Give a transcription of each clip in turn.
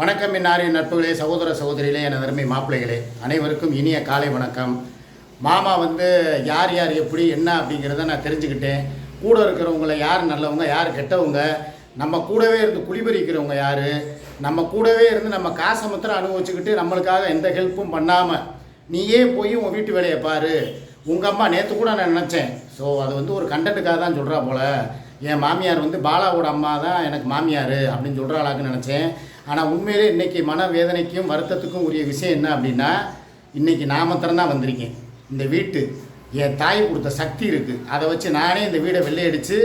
வணக்கம் இன்னாரின் நட்புகளே சகோதர சகோதரிகளே என அருமை மாப்பிள்ளைகளே. அனைவருக்கும் இனிய காலை வணக்கம். மாமா வந்து யார் யார் எப்படி என்ன அப்படிங்கிறத நான் தெரிஞ்சுக்கிட்டேன். கூட இருக்கிறவங்கள யார் நல்லவங்க யார் கெட்டவங்க நம்ம கூடவே இருந்து குளிபறிக்கிறவங்க யார் நம்ம கூடவே இருந்து நம்ம காசை மாத்திரம் அனுபவிச்சுக்கிட்டு நம்மளுக்காக எந்த ஹெல்ப்பும் பண்ணாமல் நீயே போய் உன் வீட்டு வேலையை பாரு. உங்கள் அம்மா நேற்று கூட நான் நினச்சேன். ஸோ அது வந்து ஒரு கண்டென்ட்டுக்காக தான் சொல்கிறா போல். என் மாமியார் வந்து பாலாவோட அம்மா தான் எனக்கு மாமியார் அப்படின்னு சொல்கிறாளாக்குன்னு நினச்சேன். ஆனால் உண்மையிலே இன்றைக்கி மனவேதனைக்கும் வருத்தத்துக்கும் உரிய விஷயம் என்ன அப்படின்னா இன்றைக்கி நான் மாத்திரம்தான் வந்திருக்கேன். இந்த வீட்டு என் தாய் கொடுத்த சக்தி இருக்குது அதை வச்சு நானே இந்த வீடை வெள்ளையடித்து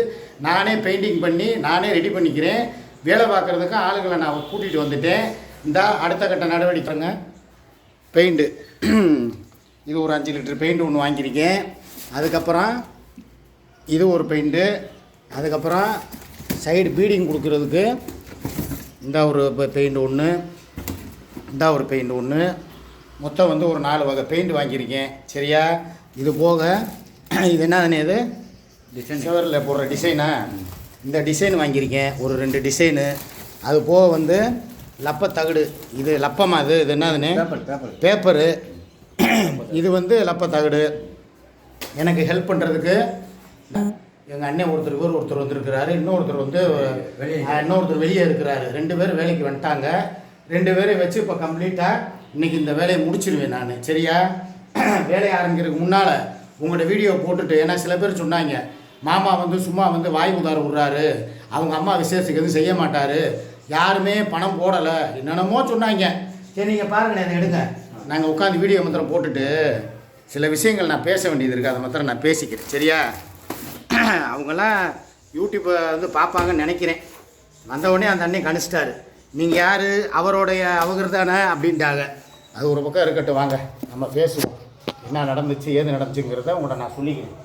நானே பெயிண்டிங் பண்ணி நானே ரெடி பண்ணிக்கிறேன். வேலை பார்க்குறதுக்கும் ஆளுங்களை நான் கூட்டிகிட்டு வந்துட்டேன். இந்த அடுத்த கட்ட நடவடிக்கைங்க பெயிண்ட்டு இது ஒரு அஞ்சு லிட்டர் பெயிண்ட் ஒன்று வாங்கியிருக்கேன். அதுக்கப்புறம் இது ஒரு பெயிண்ட்டு அதுக்கப்புறம் சைடு பீடிங் கொடுக்குறதுக்கு இந்த ஒரு பெயிண்ட் ஒன்று இந்த ஒரு பெயிண்ட் ஒன்று மொத்தம் வந்து ஒரு நாலு வகை பெயிண்ட் வாங்கியிருக்கேன். சரியா? இது போக இது என்னதுன்னு இது? டிசைன் சுவரில் போடுற டிசைனா? இந்த டிசைன் வாங்கியிருக்கேன். ஒரு ரெண்டு டிசைனு. அது போக வந்து லப்ப தகடு. இது லப்பமா இது? இது என்னதுன்னு பேப்பரு. இது வந்து லப்ப தகடு. எனக்கு ஹெல்ப் பண்ணுறதுக்கு எங்கள் அண்ணன் ஒருத்தர் இவர் ஒருத்தர் வந்திருக்கிறாரு இன்னொருத்தர் வந்து இன்னொருத்தர் வெளியே இருக்கிறாரு. ரெண்டு பேரும் வேலைக்கு வந்துட்டாங்க. ரெண்டு பேரையும் வச்சு இப்போ கம்ப்ளீட்டாக இன்னைக்கு இந்த வேலையை முடிச்சிருவேன் நான். சரியா? வேலையை ஆரம்பிக்கிறதுக்கு முன்னால் உங்களோட வீடியோ போட்டுட்டு ஏன்னா சில பேர் சொன்னாங்க மாமா வந்து சும்மா வந்து வாய் உதார விட்றாரு. அவங்க அம்மா விசேஷத்துக்கு எதுவும் செய்ய மாட்டார். யாருமே பணம் போடலை. என்னென்னமோ சொன்னாங்க. சரி நீங்கள் பாருங்களேன் இதை எடுங்க. நாங்கள் உட்காந்து வீடியோ மாத்திரம் போட்டுட்டு சில விஷயங்கள் நான் பேச வேண்டியது இருக்குது அதை மாத்திரம் நான் பேசிக்கிறேன். சரியா? அவங்கெல்லாம் யூடியூப்பை வந்து பார்ப்பாங்கன்னு நினைக்கிறேன். வந்தவுடனே அந்த அண்ணன் கணிச்சிட்டாரு. நீங்கள் யார்? அவருடைய அவங்க தானே? அப்படின்ட்டாங்க. அது ஒரு பக்கம் இருக்கட்டும் வாங்க. நம்ம பேசுவோம். என்ன நடந்துச்சு ஏது நடந்துச்சுங்கிறத உங்கள்கிட்ட நான் சொல்லிக்கிறேன்.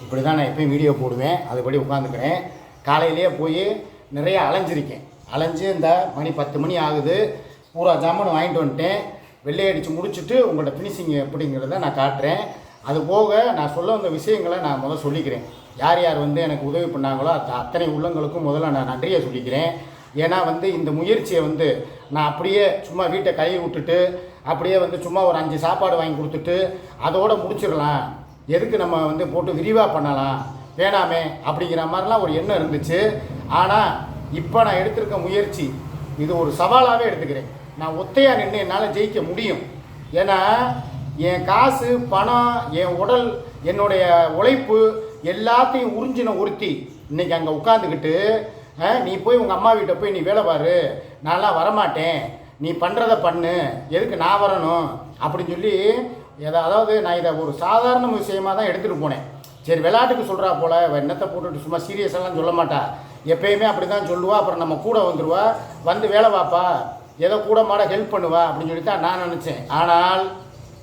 இப்படி தான் நான் எப்பயும் வீடியோ போடுவேன். அதுபடி உட்காந்துக்கிறேன். காலையிலேயே போய் நிறைய அலைஞ்சிருக்கேன். அலைஞ்சு இந்த மணி பத்து மணி ஆகுது. பூரா ஜாமான் வாங்கிட்டு வந்துட்டேன். வெள்ளை அடித்து முடிச்சுட்டு உங்கள்கிட்ட ஃபினிஷிங் எப்படிங்கிறத நான் காட்டுறேன். அது போக நான் சொல்ல வந்த விஷயங்களை நான் முதல்ல சொல்லிக்கிறேன். யார் யார் வந்து எனக்கு உதவி பண்ணாங்களோ அத்த- அத்தனை உள்ளங்களுக்கும் முதல்ல நான் நன்றியை சொல்லிக்கிறேன். ஏன்னா வந்து இந்த முயற்சியை வந்து நான் அப்படியே சும்மா வீட்டை கையை விட்டுட்டு அப்படியே வந்து சும்மா ஒரு அஞ்சு சாப்பாடு வாங்கி கொடுத்துட்டு அதோடு முடிச்சிடலாம். எதுக்கு நம்ம வந்து போட்டு விரிவாக பண்ணலாம்? வேணாமே அப்படிங்கிற மாதிரிலாம் ஒரு எண்ணம் இருந்துச்சு. ஆனால் இப்போ நான் எடுத்திருக்க முயற்சி இது ஒரு சவாலாகவே எடுத்துக்கிறேன். நான் ஒத்தையாக நின்று என்னால் ஜெயிக்க முடியும். ஏன்னா என் காசு பணம் என் உடல் என்னுடைய உழைப்பு எல்லாத்தையும் உறிஞ்சின ஒருத்தி. இன்னைக்கு அங்கே உட்காந்துக்கிட்டு நீ போய் உங்கள் அம்மா வீட்டை போய் நீ வேலை பாரு. நான்லாம் வரமாட்டேன். நீ பண்ணுறத பண்ணு. எதுக்கு நான் வரணும்? அப்படின்னு சொல்லி எதை அதாவது நான் இதை ஒரு சாதாரண விஷயமாக தான் எடுத்துகிட்டு போனேன். சரி விளையாட்டுக்கு சொல்கிறா போல். என்னத்தை போட்டுட்டு சும்மா சீரியஸெல்லாம் சொல்ல மாட்டா. எப்பயுமே அப்படி தான் சொல்லுவா. அப்புறம் நம்ம கூட வந்துடுவா வந்து வேலை பார்ப்பா ஏதோ கூட மாட ஹெல்ப் பண்ணுவா அப்படின்னு சொல்லி தான் நான் நினச்சேன். ஆனால்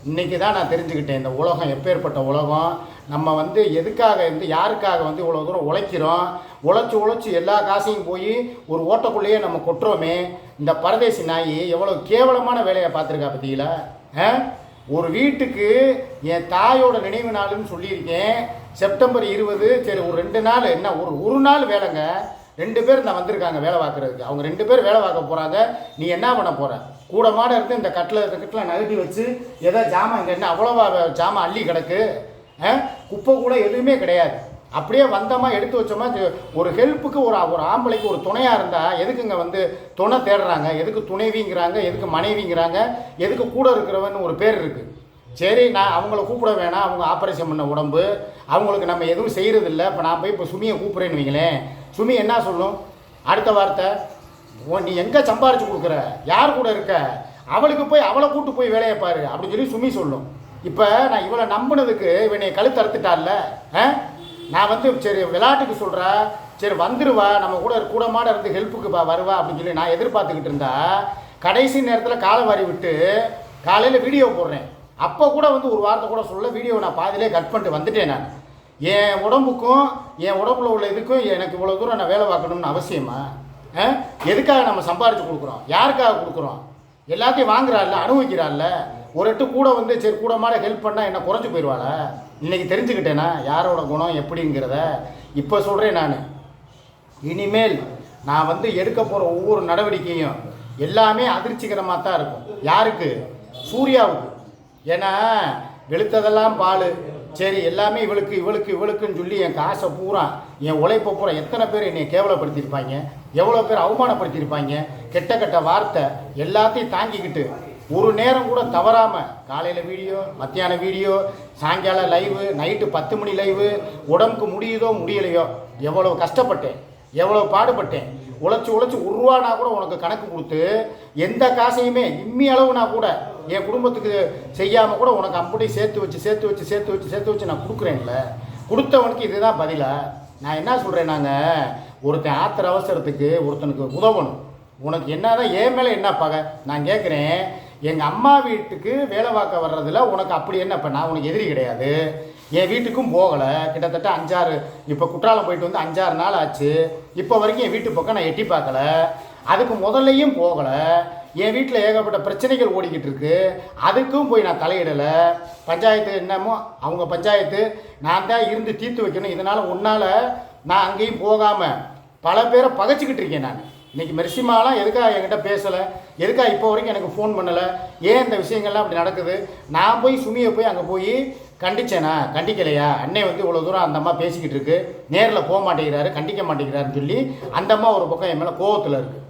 இன்னைக்கு தான் நான் தெரிஞ்சுக்கிட்டேன் இந்த உலகம் எப்பேற்பட்ட உலகம். நம்ம வந்து எதுக்காக வந்து யாருக்காக வந்து இவ்வளோ தூரம் உழைக்கிறோம்? உழைச்சி உழைச்சி எல்லா காசையும் போய் ஒரு ஓட்டக்குள்ளேயே நம்ம கொட்டுறோமே. இந்த பரதேசி நாய் எவ்வளோ கேவலமான வேலையை பார்த்துருக்கா பார்த்தீங்களா? ஆ? ஒரு வீட்டுக்கு என் தாயோட நினைவு நாளுன்னு சொல்லியிருக்கேன். செப்டம்பர் இருபது சரி ஒரு ரெண்டு நாள் என்ன ஒரு ஒரு நாள் வேலைங்க. ரெண்டு பேர் இந்த வந்திருக்காங்க வேலை பார்க்குறதுக்கு. அவங்க ரெண்டு பேர் வேலை பார்க்க போகிறாங்க நீ என்ன பண்ண போகிற கூட மாட இருந்து இந்த கட்டில் இந்த கட்டில் நகட்டி வச்சு ஏதோ ஜாமான் இங்கே என்ன அவ்வளோவா ஜாமான் அள்ளி கிடக்கு. ஆ? குப்பை கூட எதுவுமே கிடையாது. அப்படியே வந்தோமா எடுத்து வச்சோமா ஒரு ஹெல்ப்புக்கு ஒரு ஒரு ஆம்பளைக்கு ஒரு துணையாக இருந்தால் எதுக்குங்க வந்து துணை தேடுறாங்க? எதுக்கு துணைவிங்கிறாங்க? எதுக்கு மனைவிங்கிறாங்க? எதுக்கு கூட இருக்கிறவன் ஒரு பேர் இருக்குது சரி நான் அவங்கள கூப்பிட வேணாம். அவங்க ஆப்ரேஷன் பண்ண உடம்பு. அவங்களுக்கு நம்ம எதுவும் செய்கிறதில்ல இப்போ நான் போய் இப்போ சுமியை கூப்பிட்றேன்னு வைங்களேன். சுமி என்ன சொல்லும்? அடுத்த வார்த்தை ஓ நீ எங்கே சம்பாரிச்சு கொடுக்குற? யார் கூட இருக்க? அவளுக்கு போய் அவளை கூட்டு போய் வேலையை பாரு. அப்படின்னு சொல்லி சுமி சொல்லும். இப்போ நான் இவளை நம்பினதுக்கு இவனை கழுத்து அறுத்துட்டால ஆ? நான் வந்து சரி விளையாட்டுக்கு சொல்கிறேன் சரி வந்துடுவா நம்ம கூட கூட மாட இருந்து ஹெல்ப்புக்கு வருவா அப்படின்னு சொல்லி நான் எதிர்பார்த்துக்கிட்டு இருந்தா கடைசி நேரத்தில் காலை வாரி விட்டு காலையில் வீடியோ போடுறேன். அப்போ கூட வந்து ஒரு வார்த்தை கூட சொல்ல வீடியோ நான் பாதியிலே கட் பண்ணிட்டு வந்துட்டேன் நான். என் உடம்புக்கும் என் உடம்புல உள்ள இதுக்கும் எனக்கு இவ்வளோ தூரம் நான் வேலை பார்க்கணும்னு அவசியமா? எதுக்காக நம்ம சம்பாரித்து கொடுக்குறோம்? யாருக்காக கொடுக்குறோம்? எல்லாத்தையும் வாங்குறாள்ல அனுபவிக்கிறாள்ல. ஒரு எட்டு கூட வந்து சரி கூட மாட ஹெல்ப் பண்ணால் என்ன குறைஞ்சி போயிடுவாள? இன்றைக்கி தெரிஞ்சுக்கிட்டேனா? யாரோட குணம் எப்படிங்கிறத இப்போ சொல்கிறேன் நான். இனிமேல் நான் வந்து எடுக்க போகிற ஒவ்வொரு நடவடிக்கையும் எல்லாமே அதிர்ச்சிகரமாக தான் இருக்கும். யாருக்கு? சூர்யாவுக்கு. ஏன்னா வெளுத்ததெல்லாம் பால். சரி எல்லாமே இவளுக்கு இவளுக்கு இவளுக்குன்னு சொல்லி என் காசை பூரா என் உழைப்பை பூரா எத்தனை பேர் என்னை கேவலப்படுத்தியிருப்பாங்க? எவ்வளோ பேர் அவமானப்படுத்தியிருப்பாங்க? கெட்ட கெட்ட வார்த்தை எல்லாத்தையும் தாங்கிக்கிட்டு ஒரு நேரம் கூட தவறாமல் காலையில் வீடியோ மத்தியான வீடியோ சாயங்காலம் லைவு நைட்டு பத்து மணி லைவு உடம்புக்கு முடியுதோ முடியலையோ எவ்வளோ கஷ்டப்பட்டேன் எவ்வளோ பாடுபட்டேன் உழைச்சி உழைச்சி ஒரு ரூபானா கூட உனக்கு கணக்கு கொடுத்து எந்த காசையுமே இம்மி அளவுனா கூட என் குடும்பத்துக்கு செய்யாமல் கூட உனக்கு அப்படி சேர்த்து வச்சு சேர்த்து வச்சு சேர்த்து வச்சு சேர்த்து வச்சு நான் கொடுக்குறேன்ல. கொடுத்தவனுக்கு இதுதான் பதிலாக நான் என்ன சொல்கிறேன் நாங்கள் ஒருத்தன் ஆத்திர அவசரத்துக்கு ஒருத்தனுக்கு உதவணும். உனக்கு என்ன தான் என் மேலே என்ன பகை? நான் கேட்குறேன் எங்கள் அம்மா வீட்டுக்கு வேலை பார்க்க வர்றதில் உனக்கு அப்படி என்ன இப்போ நான் உனக்கு எதிரி கிடையாது. என் வீட்டுக்கும் போகலை. கிட்டத்தட்ட அஞ்சாறு இப்போ குற்றாலம் போயிட்டு வந்து அஞ்சாறு நாள் ஆச்சு. இப்போ வரைக்கும் என் வீட்டு பக்கம் நான் எட்டி பார்க்கல. அதுக்கு முதல்லையும் போகலை. என் வீட்டில் ஏகப்பட்ட பிரச்சனைகள் ஓடிக்கிட்டு இருக்கு. அதுக்கும் போய் நான் தலையிடலை. பஞ்சாயத்து என்னமோ அவங்க பஞ்சாயத்து நான் தான் இருந்து தீர்த்து வைக்கணும். இதனால் உன்னால் நான் அங்கேயும் போகாமல் பல பேரை பகைச்சிக்கிட்டு இருக்கேன் நான். இன்றைக்கி மெர்சிமாலாம் எதுக்காக என்கிட்ட பேசலை? எதுக்காக இப்போ வரைக்கும் எனக்கு ஃபோன் பண்ணலை? ஏன் இந்த விஷயங்கள்லாம் அப்படி நடக்குது? நான் போய் சுமியை போய் அங்கே போய் கண்டிச்சேனா? கண்டிக்கலையா? அன்னை வந்து இவ்வளோ தூரம் அந்த அம்மா பேசிக்கிட்டு இருக்கு. நேரில் போக மாட்டேங்கிறாரு கண்டிக்க மாட்டேங்கிறாருன்னு சொல்லி அந்த அம்மா ஒரு பக்கம் என் மேலே கோவத்தில் இருக்குது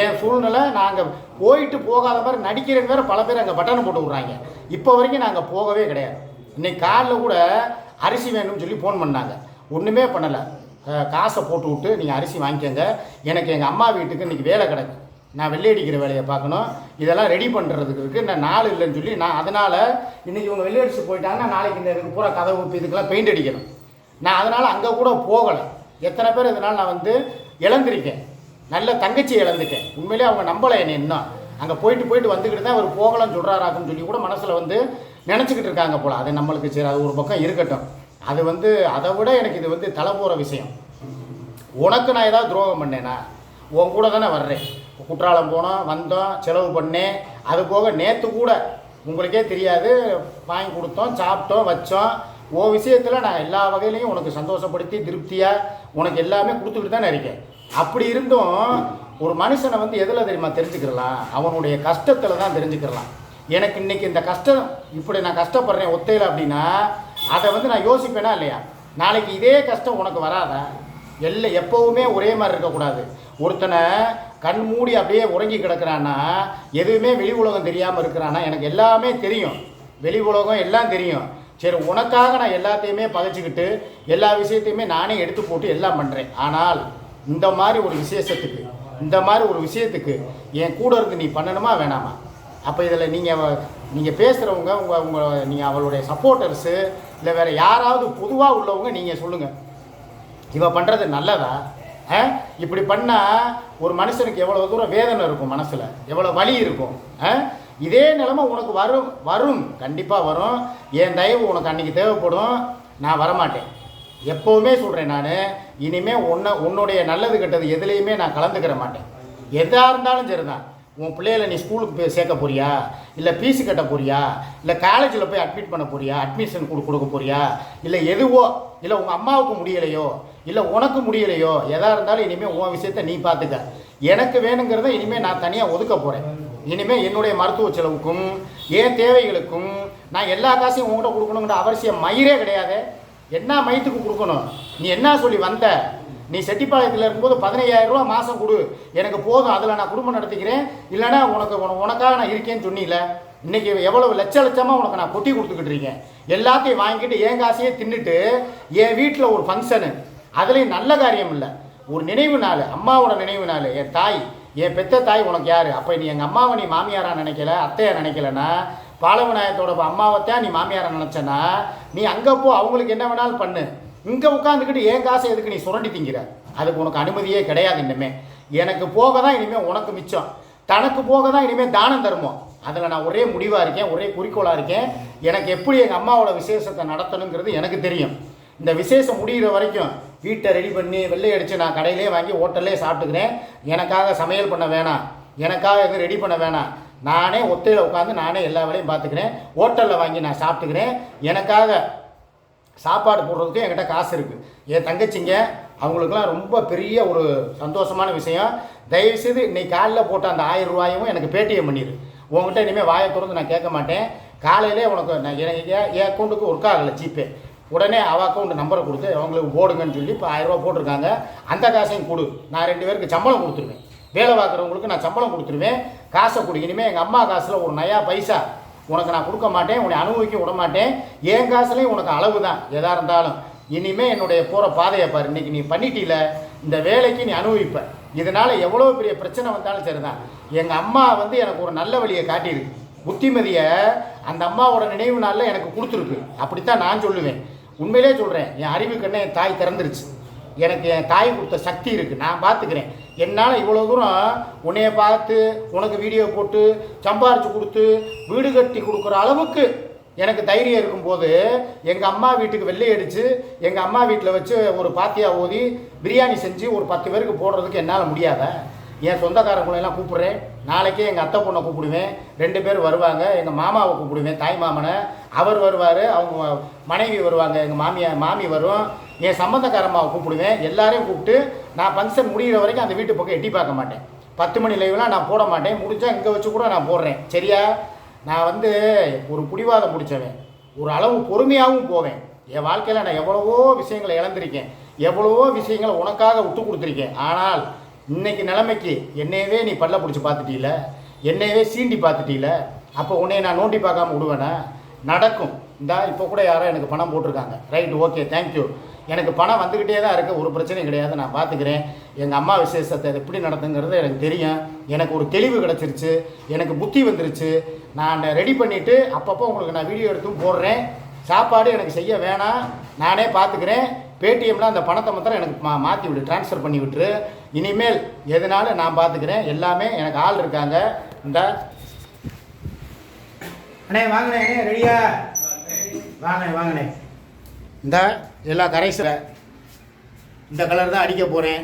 என் சூழ்நிலை நாங்கள் போயிட்டு போகாத மாதிரி நடிக்கிறேன்னு வேறு பல பேர் அங்கே பட்டனை போட்டு விட்றாங்க. இப்போ வரைக்கும் நாங்கள் போகவே கிடையாது. இன்னைக்கு காலில் கூட அரிசி வேணும்னு சொல்லி ஃபோன் பண்ணாங்க. ஒன்றுமே பண்ணலை. காசை போட்டு விட்டு நீங்கள் அரிசி வாங்கிக்கோங்க. எனக்கு எங்கள் அம்மா வீட்டுக்கு இன்றைக்கி வேலை கிடக்கு. நான் வெள்ளை அடிக்கிற வேலையை பார்க்கணும். இதெல்லாம் ரெடி பண்ணுறதுக்கு இருக்குது நான் நாள் இல்லைன்னு சொல்லி நான் அதனால் இன்றைக்கி இவங்க வெள்ளை அடிச்சு போயிட்டாங்கன்னா நாளைக்கு இந்த இதுக்கு பூரா கதவு இதுக்கெல்லாம் பெயிண்ட் அடிக்கணும். நான் அதனால் அங்கே கூட போகலை. எத்தனை பேர் இதனால் நான் வந்து இழந்திருக்கேன். நல்ல தங்கச்சி இழந்துட்டேன். உண்மையிலேயே அவங்க நம்பலை என்னை இன்னும். அங்கே போயிட்டு போயிட்டு வந்துக்கிட்டு தான் அவர் போகலாம்னு சொல்கிறாராக்குன்னு சொல்லி கூட மனசில் வந்து நினச்சிக்கிட்டு இருக்காங்க போல். அது நம்மளுக்கு சரி அது ஒரு பக்கம் இருக்கட்டும். அது வந்து அதை விட எனக்கு இது வந்து தலை போகிற விஷயம். உனக்கு நான் ஏதாவது துரோகம் பண்ணேனா? உன் கூட தானே வர்றேன். குற்றாலம் போனோம் வந்தோம் செலவு பண்ணேன். அது போக நேற்று கூட உங்களுக்கே தெரியாது. வாங்கி கொடுத்தோம் சாப்பிட்டோம் வச்சோம். ஓ விஷயத்தில் நான் எல்லா வகையிலையும் உனக்கு சந்தோஷப்படுத்தி திருப்தியாக உனக்கு எல்லாமே கொடுத்துக்கிட்டு தானே இருக்கேன். அப்படி இருந்தும் ஒரு மனுஷனை வந்து எதில் தெரியுமா தெரிஞ்சுக்கிறலாம்? அவனுடைய கஷ்டத்தில் தான் தெரிஞ்சுக்கிறலாம். எனக்கு இன்றைக்கி இந்த கஷ்டம் இப்படி நான் கஷ்டப்படுறேன் ஒத்தையில் அப்படின்னா அதை வந்து நான் யோசிப்பேனா இல்லையா? நாளைக்கு இதே கஷ்டம் உனக்கு வராதா. எல்லாம் எப்போவுமே ஒரே மாதிரி இருக்கக்கூடாது. ஒருத்தனை கண் மூடி அப்படியே உறங்கி கிடக்குறான்னா எதுவுமே வெளி உலகம் தெரியாமல் இருக்கிறான்னா எனக்கு எல்லாமே தெரியும். வெளி உலகம் எல்லாம் தெரியும். சரி உனக்காக நான் எல்லாத்தையுமே பகைச்சிக்கிட்டு எல்லா விஷயத்தையுமே நானே எடுத்து போட்டு எல்லாம் பண்ணுறேன் ஆனால் இந்த மாதிரி ஒரு விசேஷத்துக்கு இந்த மாதிரி ஒரு விஷயத்துக்கு என் கூட இருந்து நீ பண்ணணுமா வேணாமா? அப்போ இதில் நீங்கள் நீங்கள் பேசுகிறவங்க உங்கள் உங்கள் நீங்கள் அவளுடைய சப்போர்ட்டர்ஸு இல்லை வேறு யாராவது பொதுவாக உள்ளவங்க நீங்கள் சொல்லுங்கள் இவள் பண்ணுறது நல்லதா? ஆ? இப்படி பண்ணால் ஒரு மனுஷனுக்கு எவ்வளோ தூரம் வேதனை இருக்கும் மனசில்? எவ்வளோ வலி இருக்கும்? ஆ? இதே நிலமை உனக்கு வரும் வரும். கண்டிப்பாக வரும். என் தயவு உனக்கு அன்றைக்கி தேவைப்படும். நான் வரமாட்டேன். எப்போவுமே சொல்கிறேன் நான் இனிமேல் உன்னை உன்னுடைய நல்லது கெட்டது எதுலேயுமே நான் கலந்துக்கிற மாட்டேன். எதாக இருந்தாலும் சரி தான் உன் பிள்ளைகளை நீ ஸ்கூலுக்கு போய் சேர்க்க போறியா? இல்லை ஃபீஸு கட்ட போறியா? இல்லை காலேஜில் போய் அட்மிட் பண்ண போறியா? அட்மிஷன் கொடு கொடுக்க போறியா? இல்லை எதுவோ இல்லை உங்கள் அம்மாவுக்கு முடியலையோ? இல்லை உனக்கு முடியலையோ? எதாக இருந்தாலும் இனிமேல் உன் விஷயத்த நீ பார்த்துக்க எனக்கு வேணுங்கிறத இனிமேல் நான் தனியாக ஒதுக்க போகிறேன் இனிமேல் என்னுடைய மருத்துவ செலவுக்கும் என் தேவைகளுக்கும் நான் எல்லா காசையும் உங்கள்கிட்ட கொடுக்கணுங்கிற அவசியம் மயிரே கிடையாது. என்ன மைத்துக்கு கொடுக்கணும்? நீ என்ன சொல்லி வந்த? நீ செட்டிப்பாளையத்தில் இருக்கும்போது 15000 ரூபா மாதம் கொடு. எனக்கு போதும் அதில் நான் குடும்பம் நடத்திக்கிறேன். இல்லைன்னா உனக்கு உனக்காக நான் இருக்கேன்னு சொன்னீல. இன்னைக்கு எவ்வளவு லட்ச லட்சமாக உனக்கு நான் கொட்டி கொடுத்துக்கிட்டு இருக்கேன். எல்லாத்தையும் வாங்கிட்டு என் காசையே தின்னுட்டு என் வீட்டில் ஒரு ஃபங்க்ஷனு அதுலேயும் நல்ல காரியம் இல்லை. ஒரு நினைவு நாள் அம்மாவோட நினைவு நாள். என் தாய் என் பெத்த தாய் உனக்கு யார்? அப்போ நீ எங்கள் அம்மாவை நீ மாமியாராக நினைக்கல அத்தையா நினைக்கலன்னா பாலவநாயகத்தோட அம்மாவைத்தான் நீ மாமியாரை நினச்சனா நீ அங்கே போ அவங்களுக்கு என்ன வேணாலும் பண்ணு. இங்கே உட்காந்துக்கிட்டு என் காசை எதுக்கு நீ சுரண்டி திங்கிற? அதுக்கு உனக்கு அனுமதியே கிடையாது இனிமே. எனக்கு போக தான் இனிமேல் உனக்கு மிச்சம். தனக்கு போக தான் இனிமேல் தானம் தருமம் அதில் நான் ஒரே முடிவாக இருக்கேன் ஒரே குறிக்கோளாக இருக்கேன். எனக்கு எப்படி எங்கள் அம்மாவோட விசேஷத்தை நடத்தணுங்கிறது எனக்கு தெரியும். இந்த விசேஷம் முடிகிற வரைக்கும் வீட்டை ரெடி பண்ணி வெள்ளை அடித்து நான் கடையிலே வாங்கி ஹோட்டல்லே சாப்பிட்டுக்கிறேன். எனக்காக சமையல் பண்ண வேணாம். எனக்காக எதுவும் ரெடி பண்ண வேணாம். நானே ஒத்தையில் உட்காந்து நானே எல்லா வேலையும் பார்த்துக்கிறேன். ஹோட்டலில் வாங்கி நான் சாப்பிட்டுக்கிறேன். எனக்காக சாப்பாடு போடுறதுக்கு என்கிட்ட காசு இருக்குது என் தங்கச்சிங்க அவங்களுக்குலாம் ரொம்ப பெரிய ஒரு சந்தோஷமான விஷயம். தயவுசெய்து இன்னைக்கு காலைல போட்ட அந்த ஆயிரம் ரூபாயும் எனக்கு பேடிஎம் பண்ணிடு உங்ககிட்ட இனிமேல் வாயை திறந்து நான் கேட்க மாட்டேன். காலையிலே உனக்கு நான் எனக்கு என் அக்கௌண்ட்டுக்கு ஒர்க் ஆகலை ஜிபே உடனே அவ அக்கௌண்ட் நம்பரை கொடுத்து அவங்களுக்கு போடுங்கன்னு சொல்லி இப்போ ஆயிரம் ரூபா போட்டிருக்காங்க. அந்த காசையும் கொடு. நான் ரெண்டு பேருக்கு சம்பளம் கொடுத்துருவேன். வேலை பார்க்குறவங்களுக்கு நான் சம்பளம் கொடுத்துருவேன் காசை கொடு. இனிமேல் எங்கள் அம்மா காசில் ஒரு நயா பைசா உனக்கு நான் கொடுக்க மாட்டேன் உன்னை அனுபவிக்க விட மாட்டேன். என் காசுலேயும் உனக்கு அளவு தான் எதாக இருந்தாலும். இனிமேல் என்னுடைய போகிற பாதையை பாரு. இன்றைக்கி நீ பண்ணிட்டீல இந்த வேலைக்கு நீ அனுபவிப்ப. இதனால் எவ்வளோ பெரிய பிரச்சனை வந்தாலும் சரி தான் எங்கள் அம்மா வந்து எனக்கு ஒரு நல்ல வழியை காட்டியிருக்கு. புத்திமதியை அந்த அம்மாவோட நினைவு நாளில் எனக்கு கொடுத்துருக்கு. அப்படித்தான் நான் சொல்லுவேன். உண்மையிலே சொல்கிறேன் என் அறிவு என் தாய் திறந்துருச்சு. எனக்கு என் தாய் கொடுத்த சக்தி இருக்குது நான் பார்த்துக்கிறேன் என்னால் இவ்வளோ தூரம் உன்னைய பார்த்து உனக்கு வீடியோ போட்டு சம்பாரித்து கொடுத்து வீடு கட்டி கொடுக்குற அளவுக்கு எனக்கு தைரியம் இருக்கும்போது எங்கள் அம்மா வீட்டுக்கு வெள்ளை அடித்து எங்கள் அம்மா வீட்டில் வச்சு ஒரு பாத்தியா ஊதி பிரியாணி செஞ்சு ஒரு பத்து பேருக்கு போடுறதுக்கு என்னால் முடியாத. என் சொந்தக்காரங்களெல்லாம் கூப்பிட்றேன். நாளைக்கே எங்கள் அத்தை பொண்ணை கூப்பிடுவேன். ரெண்டு பேர் வருவாங்க. எங்கள் மாமாவை கூப்பிடுவேன் தாய் மாமனை. அவர் வருவார் அவங்க மனைவி வருவாங்க. எங்கள் மாமியா மாமி வரும். என் சம்மந்தக்காரம்மாவை கூப்பிடுவேன். எல்லாரையும் கூப்பிட்டு நான் ஃபங்க்ஷன் முடிகிற வரைக்கும் அந்த வீட்டு பக்கம் எட்டி பார்க்க மாட்டேன். பத்து மணி லைவ்லாம் நான் போட மாட்டேன். முடிஞ்சால் இங்கே வச்சு கூட நான் போடுறேன். சரியா? நான் வந்து ஒரு பிடிவாதம் முடித்தவன் ஒரு அளவு பொறுமையாகவும் போவேன். என் வாழ்க்கையில் நான் எவ்வளவோ விஷயங்களை இழந்திருக்கேன். எவ்வளவோ விஷயங்களை உனக்காக விட்டு கொடுத்துருக்கேன். ஆனால் இன்னைக்கு நிலைமைக்கு என்னையவே நீ பல்ல பிடிச்சி பார்த்துட்டீல? என்னையவே சீண்டி பார்த்துட்டீல? அப்போ உன்னைய நான் நோண்டி பார்க்காம விடுவேனே? நடக்கும். இந்தா இப்போ கூட யாரோ எனக்கு பணம் போட்டிருக்காங்க. ரைட் ஓகே தேங்க்யூ எனக்கு பணம் வந்துக்கிட்டே தான் இருக்குது ஒரு பிரச்சனையும் கிடையாது. நான் பார்த்துக்கிறேன் எங்கள் அம்மா விசேஷத்தை எப்படி நடத்துங்கிறது எனக்கு தெரியும். எனக்கு ஒரு தெளிவு கிடச்சிருச்சு. எனக்கு புத்தி வந்துருச்சு. நான் ரெடி பண்ணிவிட்டு அப்பப்போ உங்களுக்கு நான் வீடியோ எடுத்தும் போடுறேன். சாப்பாடு எனக்கு செய்ய வேணாம். நானே பார்த்துக்கிறேன் பேடிஎம்மில் அந்த பணத்தை மாத்திரம் எனக்கு மா மாற்றி விடு. ட்ரான்ஸ்ஃபர் பண்ணி விட்டுரு. இனிமேல் எதனாலும் நான் பார்த்துக்கிறேன் எல்லாமே எனக்கு ஆள் இருக்காங்க. இந்த. அண்ணே வாங்கண்ணே. ரெடியா வாங்கண்ணே வாங்கண்ணே. இந்த எல்லா கரைசில் இந்த கலர் தான் அடிக்க போகிறேன்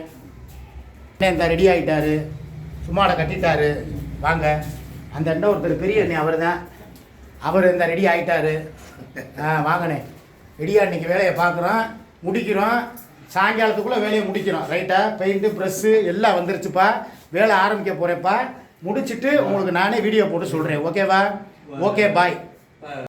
இந்த ரெடி ஆகிட்டாரு சும்மாட கட்டிட்டாரு. வாங்க. அந்த அண்ணன் ஒருத்தர் பெரிய அண்ணே அவர் தான் அவர் இந்த ரெடி ஆகிட்டாரு ஆ வாங்கண்ணே. ரெடியாக இன்றைக்கி வேலையை பார்க்குறோம். முடிக்கிறோம். சாயங்காலத்துக்குள்ளே வேலையை முடிக்கிறோம். ரைட்டா பெயிண்ட்டு ப்ரெஸ்ஸு எல்லாம் வந்துருச்சுப்பா. வேலை ஆரம்பிக்க போகிறேன்ப்பா முடிச்சிட்டு உங்களுக்கு நானே வீடியோ போட்டு சொல்கிறேன் ஓகேவா ஓகே பாய்